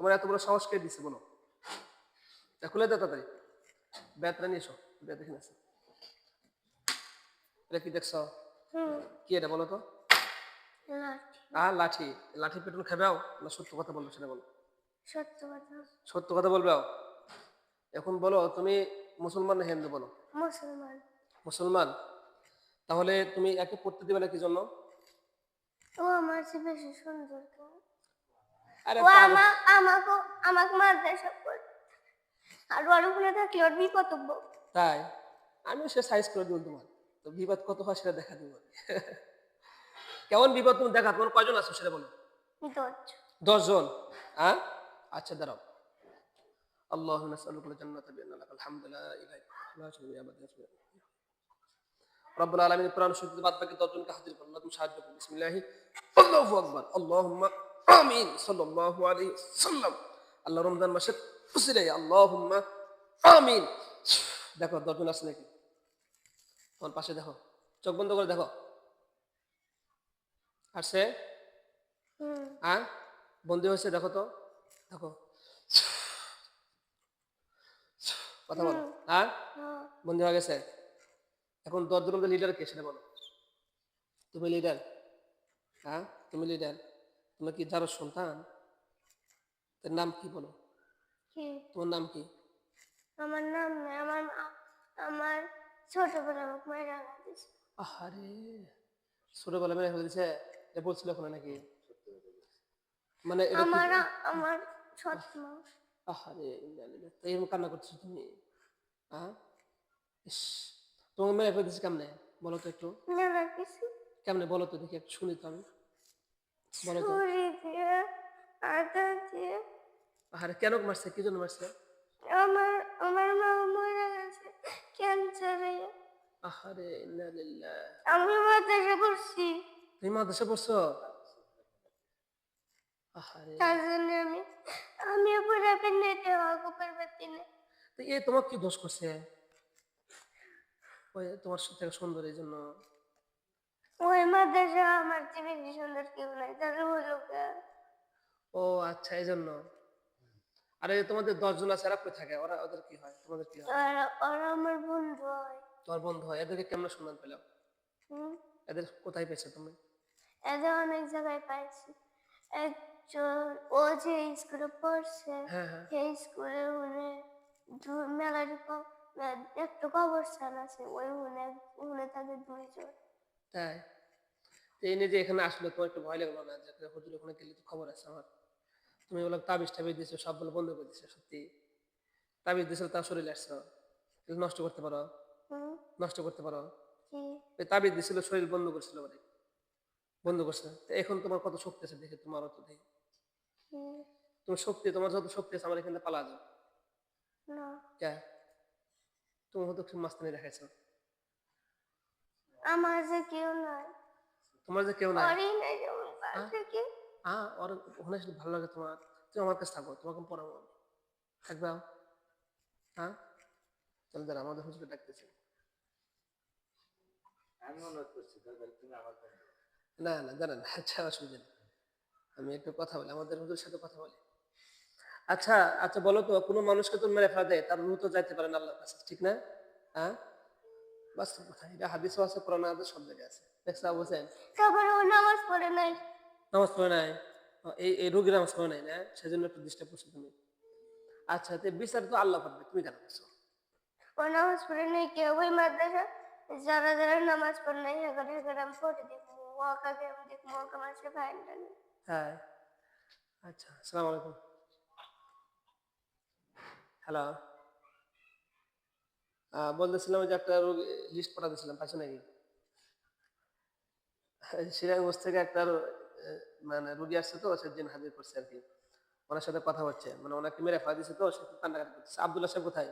তোমার এত বড় সাহস কে দিছে বলো? খুলে দাও তাড়াতাড়ি। ব্যাতটা নিয়ে এসো ব্যাত আছে। এটা কি দেখছ? কি এটা বলো তো? লাঠি। আর লাঠি। খাবেও না সত্য কথা বলব সেটা বলো। সত্য কথা। সত্য কথা বলবে এখন বলো তুমি মুসলমান না হিন্দু বলো? মুসলমান। মুসলমান? তাহলে তুমি একে পড়তে দিবে না কি জন্য? ও আমার চেয়ে বেশি সুন্দর ও পাগল। আমার আমাকে আমাকে মাদ্রাসা পড় আর ওর উপরে থাকলে ওর বিপদ হব। তাই? আমি সে সাইজ করে দিব তোমার তো বিপদ কত হয় সেটা দেখা দিব কেমন বিপদ তুমি দেখা তোমার কয়জন আছো সেটা বলো। দোষ দশ জন হ্যাঁ? আচ্ছা দাঁড়াও। আল্লাহ নাসআলুকা আল-জান্নাতা বিআন্না লাকা আল-হামদু লা ইলাহা ইল্লা আনতা শুকরিয়া আবাদ রব্বুল আলামিন কোরআন শরীফে বাদ বাকি দশজনকে হাজির করুন। তুমি সাহায্য করুন। বিসমিল্লাহি। আল্লাহু আকবার। আল্লাহুম্মা আমিন সাল্লাল্লাহু আলাইহি সাল্লাম আল্লাহ রমজান মাসের উসিলে আল্লাহুম্মা আমিন। দেখো দশজন আছে নাকি? তোমার পাশে দেখো চোখ বন্ধ করে দেখো। আসছে? হ্যাঁ বন্দি হয়েছে দেখো তো। দেখো। কথা বলো। হ্যাঁ হ্যাঁ। বন্দি হয়ে গেছে? এখন দশজনের মধ্যে লিডার কে সেটা বলো। তুমি লিডার হ্যাঁ? তুমি লিডার তুমি কি যারো সন্তান তোর নাম কি বলো? তোমার নাম কি? আমার নাম আমার আমার ছোটবেলা আমাকে মায়ের রাখা দিয়েছে আহারে ছোটবেলা মেরে ফেলে দিছে এ বলছিল ওখানে নাকি? মানে এটা আমার আমার সৎ মা। আহারে। তাই এরকম কান্না করতেছো তুমি? হ্যাঁ ইস তোমার মেরে ফেলে দিছে কেমনে? বলো তো একটু। কেমনে বলো তো দেখি একটু শুনি তো আমি। বলো তো। ছুরি দিয়ে আদা দিয়ে আহারে কেন মারছে? কি জন্য মারছে? আমার আমার মা মরে গেছে ক্যান্সারে আহারে ইন্না লিল্লাহি। আমি মাদ্রাসা পড়ছি। তুমি মাদ্রাসা পড়ছো? আহারে। তার জন্য আমি আমি পুরো পেন্নাইতে হওয়া পারবে না তো এ তোমার কি দোষ করছে? ওই তোমার সাথে সুন্দর এই জন্য। ওই মাদ্রাসা আমার চেয়ে বেশি সুন্দর কেউ আচ্ছা এই জন্য আরে তোমাদের দশজন আছে এরা কই থাকে? ওরা ওদের কি হয়? তোমাদের কি হয়? ওরা আমার বন্ধু হয়। তোমার বন্ধু হয়? এদেরকে কেমন সন্ধান পেলাম এদের কোথায় পেয়েছ তুমি? এদের অনেক জায়গায় পাইছি। একজন ও যে স্কুলে পড়ছে হ্যাঁ হ্যাঁ। সেই স্কুলে উনি মেলারি একটু কবরস্থান আছে ওই উনি উনি থাকে দুইজন। তাই? এই নিয়ে যে এখানে আসলো তোমার একটু ভয় লাগল না যে হুজুর ওখানে গেলে তো খবর আছে আমার? তুমি বললাম তাবিজ টাবিজ দিয়েছ সব বলে বন্ধ করে দিছো সত্যি। তাবিজ দিয়েছ তার শরীরে আসছো নষ্ট করতে পারো। নষ্ট করতে পারো। তাবিজ দিছিল শরীর বন্ধ করছিল মানে। বন্ধ করছে। তো এখন তোমার কত শক্তি আছে দেখে তোমার অত দেখে তোমার শক্তি তোমার যত শক্তি আছে আমার এখানে পালা যাও। না। কে? তুমি হয়তো মাস্তানি দেখাইছো। আমার যে কেউ নাই। তোমার যে কেউ নাই। হ্যাঁ ওর ওখানে শুধু ভালো লাগে তোমার। তুমি আমার কাছে থাকো তোমাকে পড়াবো আমি। থাকবে? হ্যাঁ? চল দাঁড়া আমাদের হুজুরকে ডাকতেছে। না না জানেন আচ্ছা অসুবিধা নেই। আমি একটু কথা বলি আমাদের হুজুরের সাথে কথা বলি। আচ্ছা আচ্ছা বলো তো কোনো মানুষকে তো মেরে ফেলা দেয় তার রুহ তো যাইতে পারে না আল্লাহর কাছে ঠিক না? হ্যাঁ? বাস্তব কথা এটা হাদিসও আছে কোরআন হাদিস সব জায়গায় আছে। দেখছ বুঝছেন তারপরে ও নামাজ পড়ে নাই। নামাজ পড়ে নাই এই এই রোগীর নামাজ পড়ে নাই না সেজন্য একটু ডিস্টার্ব করছ তুমি। আচ্ছা তো বিচার তো আল্লাহ পারবে তুমি কেন করছ? ও নামাজ পড়ে নাই কেউ ওই মাদ্রাসা যারা যারা নামাজ পড়ে নাই আমি পড়ে দেখব ওয়াকাকে আমি দেখব আমার সে হ্যাঁ। আচ্ছা আসসালামু আলাইকুম। হ্যালো বলতেছিলাম যে একটা রোগী লিস্ট পাঠা দিয়েছিলাম পাশে নাকি? সিরাজগঞ্জ থেকে একটা মানে রুগী আসছে তো সেদিন হাজির করছে আর কি। ওনার সাথে কথা হচ্ছে। মানে ওনাকে মেরে ফেলা দিচ্ছে তো সে কান্নাকাটি করতেছে। আবদুল্লাহ সাহেব কোথায়?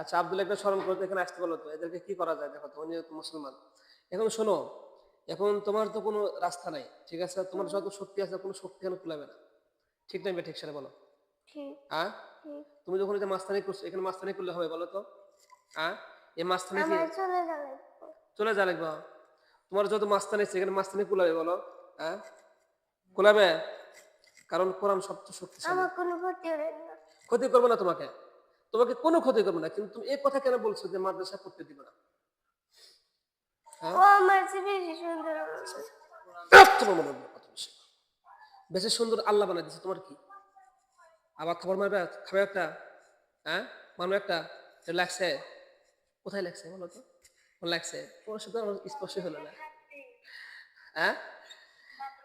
আচ্ছা আব্দুল একটা স্মরণ করতে এখানে আসতে বলো তো। এদেরকে কি করা যায়? দেখো তো উনি মুসলমান। এখন শোনো এখন তোমার তো কোনো রাস্তা নাই ঠিক আছে? তোমার যত শক্তি আছে কোনো শক্তি এখানে কুলাবে না। ঠিক না ঠিক সেটা বলো। হ্যাঁ তুমি যখন এটা মাস্তানি করছ এখানে মাস্তানি করলে হবে বলো তো। হ্যাঁ এই মাস্তানি চলে যাবে। চলে যা লাগবে। তোমার যত মাস্তানি এখানে মাস্তানি কুলাবে বলো হ্যাঁ? কুলাবে? কারণ কোরআন সবচেয়ে শক্তিশালী। আমার ক্ষতি করব না তোমাকে। তোমাকে কোনো ক্ষতি করব না কিন্তু তুমি এই কথা কেন বলছো যে মাদ্রাসা পড়তে দিবে না? চেয়ে বেশি সুন্দর আল্লাহ বানাই দিচ্ছে তোমার কি? আবার খাবার মারবে খাবে একটা? হ্যাঁ? মারবে একটা? লাগছে? কোথায় লাগছে বলো তো? লাগছে। তোমার সাথে আমার স্পর্শ হলো না। হ্যাঁ?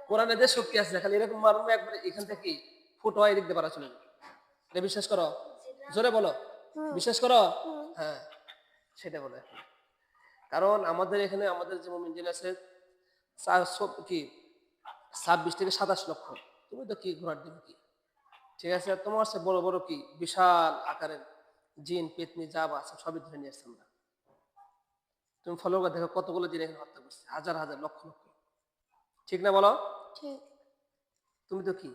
কোরআনে যে শক্তি আছে খালি এরকম মারবে একবার এখান থেকে ফুট হয় দিয়ে পারা চলে এটা বিশ্বাস করো? জোরে বলো। বিশ্বাস করো? হ্যাঁ সেটা বলো কারণ আমাদের এখানে আমাদের যে মোমিন আছে সব- কি ছাব্বিশ থেকে সাতাশ লক্ষ। তুমি তো কি ঘোরার দিবে কি? ঠিক আছে? তোমার সে বড় বড় কি বিশাল আকারের জিন পেতনি যা বা আছে সবই ধরে নিয়ে আসছে আমরা। তুমি ফলো করে দেখো কতগুলো জিন এখানে হত্যা করছে। হাজার হাজার লক্ষ লক্ষ। ঠিক না বলো? ঠিক। তুমি তো কি?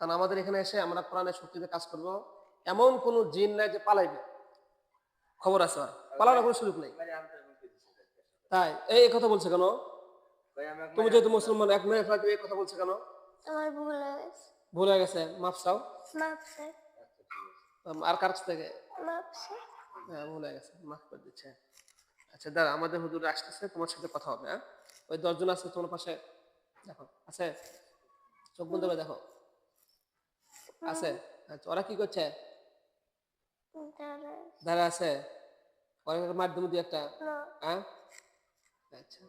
কারণ আমাদের এখানে এসে আমরা কোরআনের শক্তিতে কাজ করব। এমন কোন জিন নাই যে পালাইবে। খবর আছে আর পালানোর কোনো সুযোগ নেই। মানে। তাই এই কথা বলছে কেন? তুমি যেহেতু মুসলমান এক মেয়ে এই কথা বলছে কেন? আমার ভুল হয়ে গেছে। ভুল হয়ে গেছে। মাফ চাও। আচ্ছা, আর কার থেকে? মাপ স্যার হ্যাঁ ভুল হয়ে গেছে মাফ করে দিচ্ছে আচ্ছা দাঁড়া আমাদের হুজুর আসতেছে তোমার সাথে কথা হবে হ্যাঁ? ওই দশজন আছে তোমার পাশে দেখো আছে? চোখ বন্ধ করে দেখো। আছে? আচ্ছা ওরা কি করছে? দাঁড়া আছে? ওরা মাধ্যম দিয়ে একটা হ্যাঁ? আচ্ছা।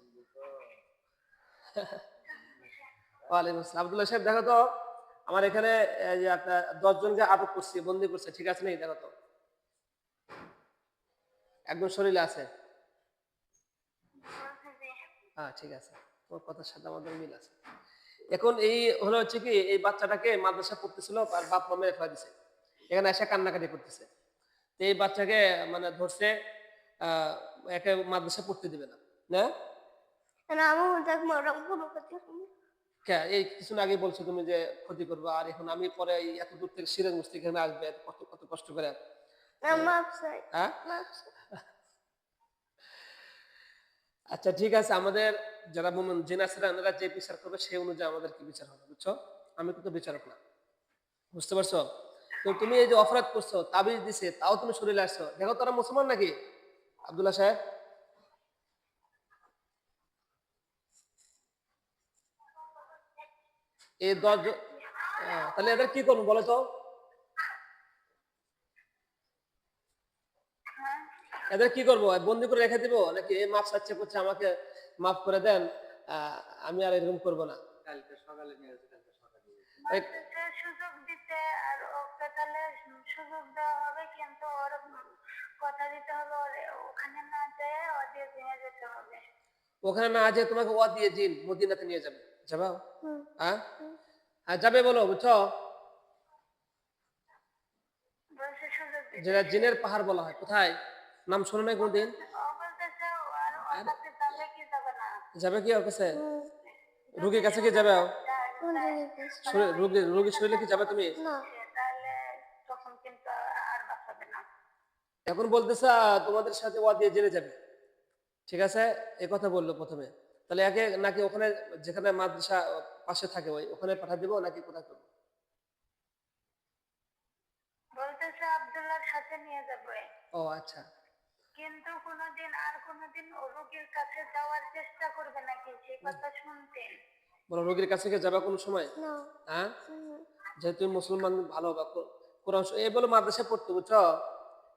ওয়ালাইকুম আসসালাম। আব্দুল্লাহ সাহেব দেখো তো আমার এখানে যে একটা দশ জনকে আটক করছি বন্দি করছে ঠিক আছে নেই দেখো তো। একদম শরীরে আছে? হ্যাঁ ঠিক আছে। তোমার কথার সাথে আমাদের মিল আছে। এখন এই হলো হচ্ছে কি এই বাচ্চাটাকে মাদ্রাসা পড়তেছিল আর বাপ মা মেরে ফেলা দিছে। এখানে এসে কান্নাকাটি করতেছে। তো এই বাচ্চাকে মানে ধরছে একে মাদ্রাসা পড়তে দিবে না। না? এই কিছুদিন আগে বলছো তুমি যে ক্ষতি করবে আর এখন আমি পরে এত দূর থেকে সিরাজ মুস্তি এখানে আসবে কত কত কষ্ট করে? হ্যাঁ মাপ স্যার আচ্ছা ঠিক আছে, আমাদের যারা মোমেন জিন আছে এনারা যে বিচার করবে, সেই অনুযায়ী আমাদের কি বিচার হবে, বুঝছ? আমি কিন্তু বিচারক না। বুঝতে পারছ? তো তুমি এই যে অপরাধ করছ, তাবিজ দিছে, তাও তুমি শরীরে আসছো। দেখো, তারা মুসলমান নাকি? আব্দুল্লাহ সাহেব? এই দশ তাহলে এদের কি করব বলো তো? এদের কি করব? বন্দি করে রেখে দিব? নাকি এই মাপ সাচ্ছে করছে আমাকে মাফ করে দেন আমি আর এরকম করব না। কালকে সকালে নিয়ে কালকে সকালে সুযোগ দিতে আর ওকে তাহলে সুযোগ দেওয়া হবে কিন্তু ওর কথা দিতে হবে ওখানে না যেয়ে ওদের দিয়ে যেতে হবে। ওখানে না আছে তোমাকে ওয়া দিয়ে জিন মদিনাতে নিয়ে যাবে। যাবা? হুম। হ্যাঁ হ্যাঁ যাবে বলো বুঝছ? যেটা জিনের পাহাড় বলা হয় কোথায়? নাম শোনো নাই কোনদিন? যাবে কি ওর কাছে? রুগীর কাছে কি যাবে রুগীর রুগীর শরীরে কি যাবে তুমি? এখন বলতেছে তোমাদের সাথে ওয়া দিয়ে জেনে যাবে। ঠিক আছে? এ কথা বলল প্রথমে। তাহলে একে নাকি ওখানে যেখানে মাদ্রাসা পাশে থাকে ওই ওখানে পাঠা দিব নাকি কোথায় করব বলতেছে আব্দুল্লাহর সাথে নিয়ে যাবে। ও আচ্ছা। কিন্তু কোনোদিন আর কোনোদিন ও রোগীর কাছে যাওয়ার চেষ্টা করবে নাকি? সেই কথা শুনতেন বলো রোগীর কাছে কি যাবে কোনো সময়? না। হ্যাঁ। যেহেতু মুসলমান ভালো বা কোরআন এই বলো মাদ্রাসা পড়তে বুঝছ?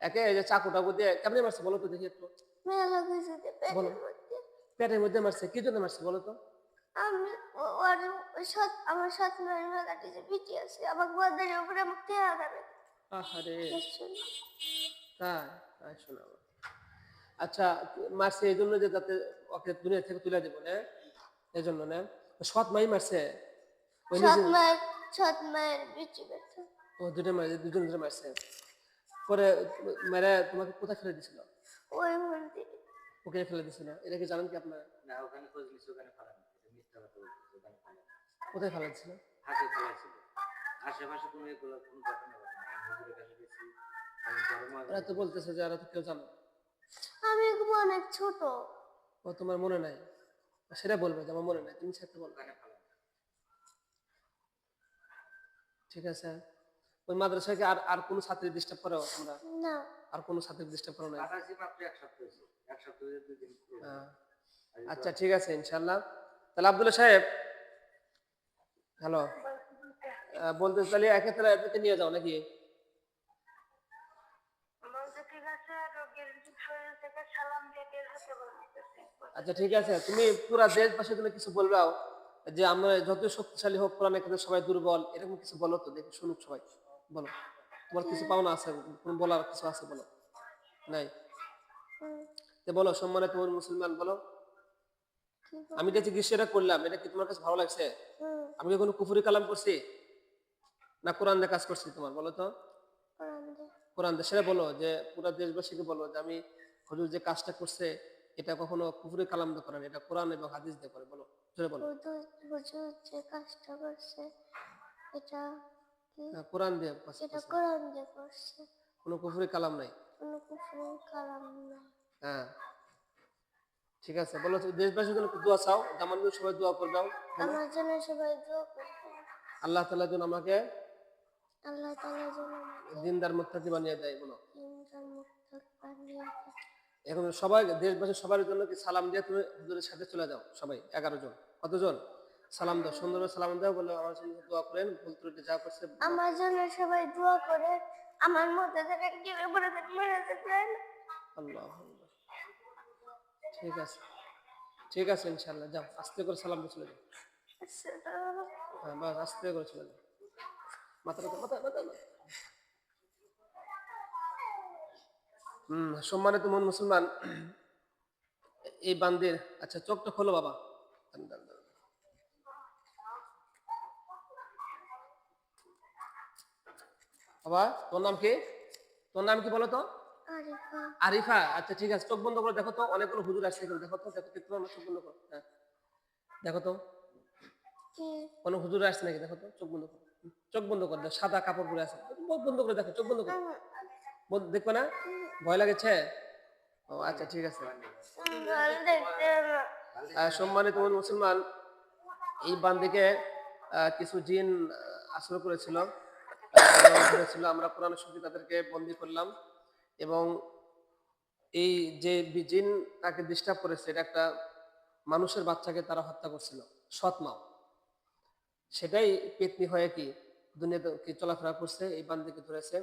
একে এই যে চাকু টাকু দিয়ে কেমনি মারছে বলো তো দেখি একটু। বলো। পেটের মধ্যে। মধ্যে মারছে কি জন্য মারছে বলো তো? আমি ওর সৎ আমার সৎ মায়ের মেলাটি যে পিটি আছে আমার বদের উপরে টেয়া দেবে। আহারে। তাই তাই শোনাবো। আচ্ছা মারছে এই জন্য যে যাতে ওকে দুনিয়া থেকে তুলে দেবো না? এই জন্য না? সৎ মাই মারছে। সৎ মায়ের সৎ মায়ের পিটি ব্যথা ও দুটো মারছে দুজন ধরে মারছে। পরে মেরে তোমাকে কোথায় ফেলে দিছিল ওই মন্দিরে ওকে ফেলে দিছিল এটা কি জানেন কি আপনারা? না ওখানে খোঁজ ওখানে ফালানো মিথ্যা কথা বলতেছে ওখানে ফালানো কোথায় ফেলা দিছিল হাতে ফেলাইছিল আশেপাশে কোনো এগুলো কোনো ঘটনা ঘটে না ওরা তো বলতেছে যে ওরা তো কেউ জানো অনেক ছোট। ও তোমার মনে নাই? সেটা বলবে যে আমার মনে নাই তুমি সেটা বলবে। ঠিক আছে? ওই মাদ্রাসায় কি আর আর কোনো ছাত্রী ডিস্টার্ব করো তোমরা? না। আর কোনো ছাত্রী ডিস্টার্ব করো না কাছাকাছি মাত্র এক সপ্তাহ হয়েছে। এক সপ্তাহ দুই দিন পুরো। আচ্ছা ঠিক আছে ইনশাল্লাহ তাহলে আব্দুল্লাহ সাহেব হ্যালো বলতে তাহলে একে তাহলে নিয়ে যাও নাকি বলতে ঠিক আছে রোগীর শরীর থেকে সালাম দিয়ে বের হতে বলতেছে আচ্ছা ঠিক আছে। তুমি পুরা দেশবাসীর জন্য কিছু বলবাও যে আমরা যত শক্তিশালী হোক কোরআনে কিন্তু সবাই দুর্বল এরকম কিছু বলো তো দেখি শুনুক সবাই। বলো। তোমার কিছু পাওনা আছে? কোনো বলার কিছু আছে বলো? নাই? বলো সম্মানে তোমার মুসলমান বলো। আমি যে চিকিৎসাটা করলাম এটা কি তোমার কাছে ভালো লাগছে? আমি কি কোনো কুফুরি কালাম করছি? না কোরআন দিয়ে কাজ করছি তোমার বলো তো। কোরআন। দিয়ে সেটা বলো যে পুরা দেশবাসীকে বলো যে আমি হজুর যে কাজটা করছে এটা কখনো কুফুরি কালাম দিয়ে করেন এটা কোরআন এবং হাদিস দিয়ে করে বলো জোরে বলো। হুজুর যে কাজটা করছে এটা কোরআন দিয়ে কাজ এটা কোরআন দিয়ে করছে। কোনো কুফুরি কালাম নাই? কোনো কুফরি কালাম নাই। হ্যাঁ। ঠিক আছে বলো দেশবাসীর জন্য দোয়া চাও জামান জন্য সবাই দোয়া করবে আমার জন্য সবাই দোয়া করবে আল্লাহ তাআলা যেন আমাকে আল্লাহ তাআলা যেন দিনদার মুত্তাকি বানিয়ে দেয় বলো। ইনকাম মুক্ত বানিয়ে দেয়। এখন সবাই দেশবাসী সবার জন্য কি সালাম দিয়ে তুমি হুজুরের সাথে চলে যাও? সবাই এগারো জন। কতজন? সালাম দাও সুন্দরভাবে সালাম দাও বলে আমার জন্য দোয়া করেন ভুল ত্রুটি যা করছে আমার জন্য সবাই দোয়া করে আমার মধ্যে থেকে কেউ মরে যেতে মরে আল্লাহ। ঠিক আছে। ঠিক আছে ইনশাআল্লাহ যাও আস্তে করে সালাম দিয়ে চলে যাও। হ্যাঁ বাস আস্তে করে চলে যাও। মাথাটা মাথা মাথা মাথা। সম্মানিত মন মুসলমান এই বান্দির আচ্ছা চোখটা খোলো বাবা। বাবা তোর নাম কি? তোর নাম কি বলো তো? আরিফা। আচ্ছা ঠিক আছে চোখ বন্ধ করে দেখো তো অনেকগুলো হুজুর আসছে দেখো তো দেখো চোখ বন্ধ করো হ্যাঁ। দেখো তো। কোনো হুজুর আসছে নাকি? দেখো তো চোখ বন্ধ করো। চোখ বন্ধ করে সাদা কাপড় পরে আছে। চোখ বন্ধ করে দেখো চোখ বন্ধ করো। দেখবে না। ভয় লাগেছে? ও আচ্ছা ঠিক আছে। সম্মানিত মুসলমান এই বান্দিকে কিছু জিন আহ, আসর করেছিল। আমরা কোরআন শক্তি তাদেরকে বন্দি করলাম। এবং এই যে জিন তাকে ডিস্টার্ব করেছে এটা একটা মানুষের বাচ্চাকে তারা হত্যা করছিল সৎ মা। সেটাই পেতনি হয়ে কি দুনিয়াতে কি চলাফেরা করছে এই বান্দিকে ধরেছে।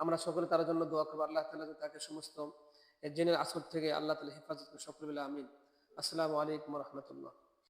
আমরা সকলে তার জন্য দোয়া করব, আল্লাহ তালা তাকে সমস্ত জেনের আসর থেকে আল্লাহ তালা হেফাজত সকলবেলা সকল আমিন। আসসালামু আলাইকুম রহমতুল্লাহ।